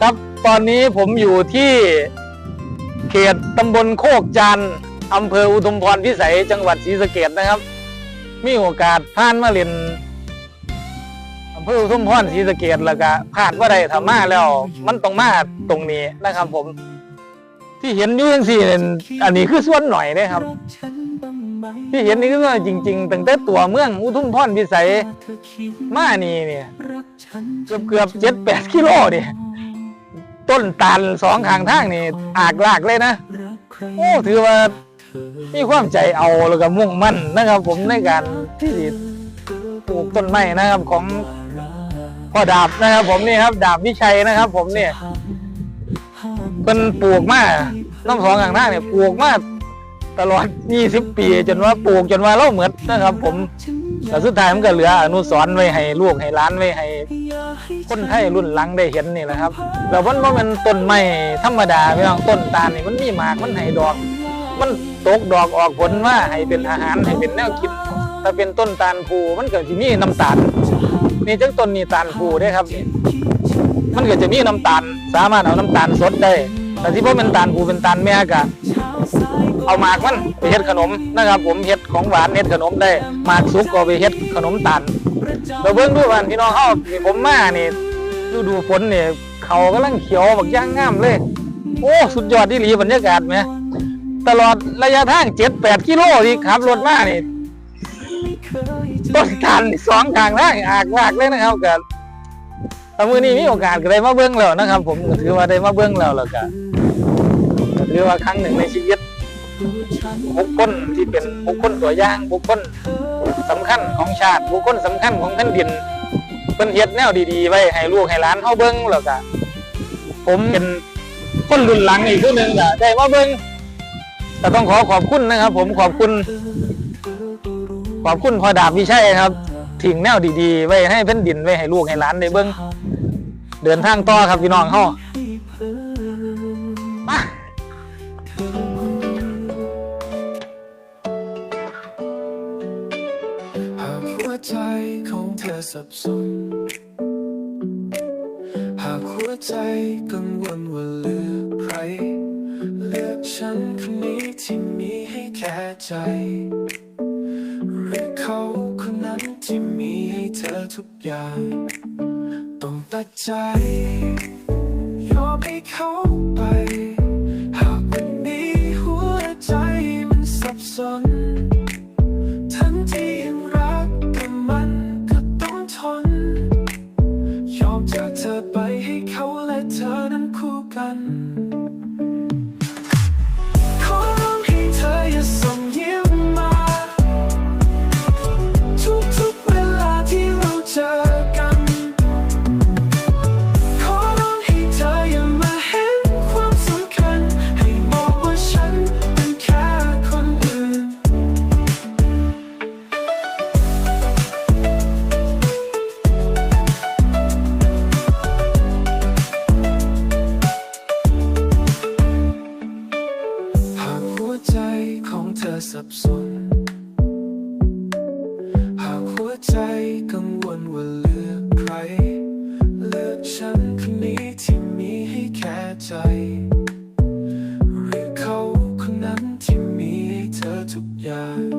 ครับตอนนี้ผมอยู่ที่เขตตำบลโคกจันทร์อำเภออุทุมพรพิสัยจังหวัดศรีสะเกดนะครับ มีโอกาสผ่านมาเรียนอำเภออุทุมพรศรีสะเกดแล้วก็ผ่านว่าใดทำมาแล้ว มันต้องมาตรงนี้นะครับ ผม ที่เห็นอยู่ยังสี่เนี่ยอันนี้คือส่วนหน่อยนะครับ ที่เห็นนี่คือจริงๆตั้งแต่ตัวเมืองอุทุมพรพิสัยมานี่เนี่ยเกือบเกือบเจ็ดแปดกิโลเนี่ย ต้นตาลสองข้างทางนี่อากลากเลยนะโอ้ถือว่ามีความใจเอาแล้วก็มุ่งมั่นนะครับ ผมในการที่ปลูกต้นไม้นะครับของพ่อดาบนะครับ ผมนี่ครับ ดาบวิชัยนะครับ ผมเนี่ยเป็นปลูกมาน้ำสองข้างทางเนี่ยปลูกมาตลอด 20 ปี จนว่าปลูกจนว่าเล่าเหมือนนะครับ ผมแต่สุดท้ายมันก็เหลืออนุสรณ์ไว้ให้ลูกให้ล้านไว้ให้ คนไทยรุ่นหลังได้เห็นนี่แหละครับแล้วมันว่ามันต้นไม้ธรรมดาพี่น้องต้นตาลนี่มันมีหมากมันให้ดอก มันตกดอกออกผลว่าให้เป็นอาหารให้เป็นแนวกิน ถ้าเป็นต้นตาลภูมันเก็จะมีน้ำตาลนี่จังต้นนี่ตาลภูเด้ครับ มันเก็จะมีน้ำตาล สามารถเอาน้ำตาลสดได้ แต่ที่พวกเป็นตาลภูเป็นตาลแม่กะเอาหมากมันไปเฮ็ดขนมนะครับ ผมเฮ็ดของหวานเฮ็ดขนมได้หมากสุกก็ไปเฮ็ดขนมตาล เราเบิ่งดูกันพี่น้องเฮานี่ผมมานี่ฤดูฝนนี่เขากำลังเขียวบักย่างงามเลย โอ้สุดยอดที่หลีบรรยากาศไหมตลอดระยะทาง7-8กิโลที่ขับรถมานี่ต้นทานสองทางทางอากลากเลยนะครับก็ถ้ามื้อนี้มีโอกาสก็ได้มาเบิ่งแล้วนะครับ ผมถือว่าได้มาเบิ่งแล้วแล้วก็ก็ถือว่าครั้งหนึ่งในชีวิต บุคคลที่เป็นบุคคลตัวอย่างบุคคลสำคัญของชาติบุคคลสำคัญของแผ่นดินเพิ่นเฮ็ดแนวดีๆไว้ให้ลูกให้หลานเฮาเบิ่งแล้วก็ผมเป็นคนรุ่นหลังอีกผู้หนึงก็ได้มาเบิ่งก็ต้องขอขอบคุณนะครับ ผมขอบคุณขอบคุณพ่อดาบวิชัยครับทิ้งแนวดีๆ ไว้ให้แผ่นดินไว้ให้ลูกให้หลานได้เบิ่งเดินทางต่อครับพี่น้องเฮามา วใจของเธอสับสน หากหัวใจกังวลว่าเลือกใคร เลือกฉันคนนี้ที่มีให้แค่ใจหรือเขาคนนั้นที่มีให้เธอทุกอย่าง ต้องตัดใจ ยอมให้เขาไป สับสน หากหัวใจกังวลว่าเลือกใคร เลือกฉันคนนี้ที่มีให้แค่ใจหรือเขาคนนั้นที่มีให้เธอทุกอย่าง